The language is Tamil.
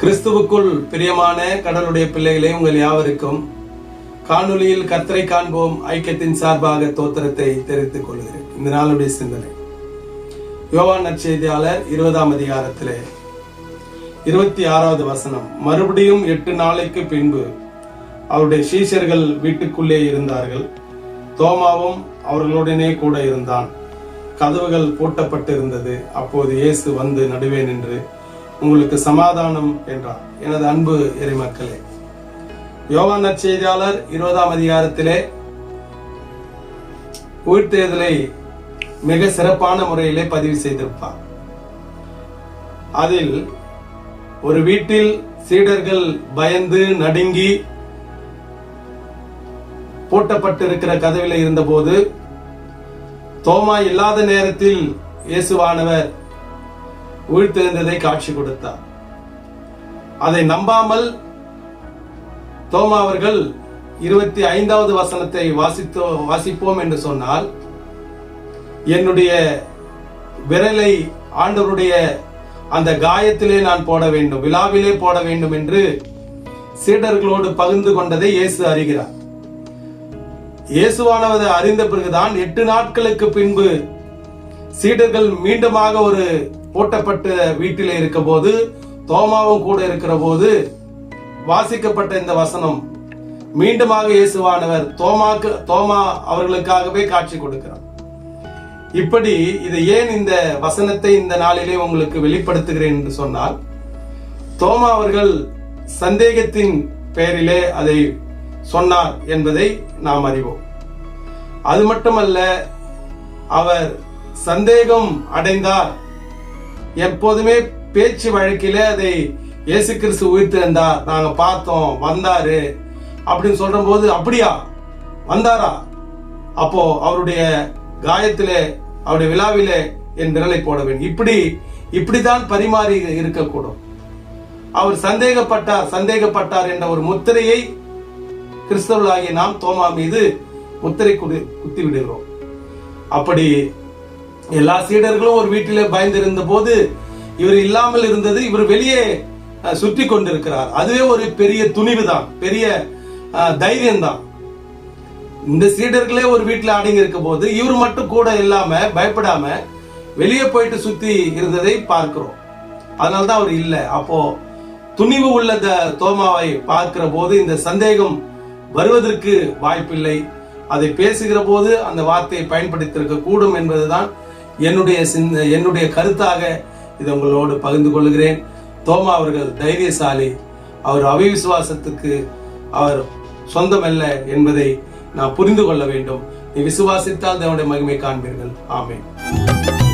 கிறிஸ்துவுக்குள் பிரியமான கடலுடைய பிள்ளைகளே உங்கள் யாவருக்கும் காணொலியில் கர்த்தரை காண்போம். ஐக்கியத்தின் சார்பாக தோத்திரத்தை தெரிவித்துக் கொள்கிறேன். இந்த நாளுடைய சிந்தனை. யோவான் நற்செய்தியாளர் இருபதாம் அதிகாரத்திலே இருபத்தி ஆறாவது வசனம். மறுபடியும் எட்டு நாளைக்கு பின்பு அவருடைய சீஷர்கள் வீட்டுக்குள்ளே இருந்தார்கள். தோமாவும் அவர்களுடனே கூட இருந்தான். கதவுகள் பூட்டப்பட்டிருந்தது. அப்போது இயேசு வந்து நடுவே நின்று உங்களுக்கு சமாதானம் என்றார். எனது அன்பு இறைமக்களே யோவான் நற்செய்தியாளர் இருபதாம் அதிகாரத்திலே உயிர்த்தேர்தலை மிக சிறப்பான முறையிலே பதிவு செய்திருப்பார். அதில் ஒரு வீட்டில் சீடர்கள் பயந்து நடுங்கி பூட்டப்பட்டிருக்கிற கதவில இருந்தபோது தோமா இல்லாத நேரத்தில் இயேசுவானவர் உயிர்த்தெழுந்ததை காட்சி கொடுத்தார். அதை நம்பாமல் தோமா அவர்கள் இருபத்தி ஐந்தாவது வசனத்தை வாசித்தோ வாசிப்போம் என்று சொன்னால் என்னுடைய விரலை ஆண்டவருடைய அந்த காயத்திலே நான் போட வேண்டும் விழாவிலே போட வேண்டும் என்று சீடர்களோடு பகிர்ந்து கொண்டதை இயேசு அறிகிறார். இயேசுவானவதை அறிந்த பிறகுதான் எட்டு நாட்களுக்கு பின்பு சீடர்கள் மீண்டுமாக ஒரு பூட்டப்பட்ட வீட்டில் இருக்க போது தோமாவும் கூட இருக்கிற போது வாசிக்கப்பட்ட இந்த வசனம் மீண்டுமாக இயேசுவானவர் தோமாக்கு தோமா அவர்களுக்காகவே காட்சி கொடுக்கிறார். இப்படி இதை ஏன் இந்த வசனத்தை இந்த நாளிலே உங்களுக்கு வெளிப்படுத்துகிறேன் என்று சொன்னால் தோமா அவர்கள் சந்தேகத்தின் பெயரிலே அதை சொன்னார் என்பதை நாம் அறிவோம். அது மட்டுமல்ல அவர் சந்தேகம் அடைந்தார் எப்போதுமே பேச்சு வழக்கிலே அதை இயேசு கிறிஸ்து உயிர்த்திருந்தா நாங்க பார்த்தோம் வந்தாரு அப்படின்னு சொல்ற போது அப்படியா? வந்தாரா? அப்போ அவருடைய காயத்திலே அவருடைய விழாவிலே என் விரலை போட வேண்டும் இப்படி இப்படிதான் பரிமாறி இருக்கக்கூடும். அவர் சந்தேகப்பட்டார் சந்தேகப்பட்டார் என்ற ஒரு முத்திரையை கிறிஸ்தவர்களாகிய நாம் தோமா மீது முத்திரை குத்தி விடுகிறோம். அப்படி எல்லா சீடர்களும் ஒரு வீட்டிலே பயந்திருந்த போது இவர் இல்லாமல் இருந்தது இவர் வெளியே சுற்றி கொண்டிருக்கிறார். அதுவே ஒரு பெரிய துணிவு தான் பெரிய தைரியம் தான் இந்த சீடர்களே ஒரு வீட்டில் அடங்கி இருக்க போது இவர் மட்டும் கூட இல்லாம பயப்படாம வெளியே போயிட்டு சுத்தி இருந்ததை பார்க்கிறோம். அதனால்தான் அவர் இல்லை. அப்போ துணிவு உள்ள த- தோமாவை பார்க்கிற போது இந்த சந்தேகம் வருவதற்கு வாய்ப்பில்லை. அதை பேசுகிற போது அந்த வார்த்தையை பயன்படுத்தியிருக்க கூடும் என்பதுதான் என்னுடைய சிந்த என்னுடைய கருத்தாக இதை உங்களோடு பகிர்ந்து கொள்கிறேன். தோமா அவர்கள் தைரியசாலி. அவர் அவிவிசுவாசத்துக்கு அவர் சொந்தமல்ல என்பதை நான் புரிந்து கொள்ள வேண்டும். நீ விசுவாசித்தால் தேவனுடைய மகிமை காண்பீர்கள். ஆமேன்.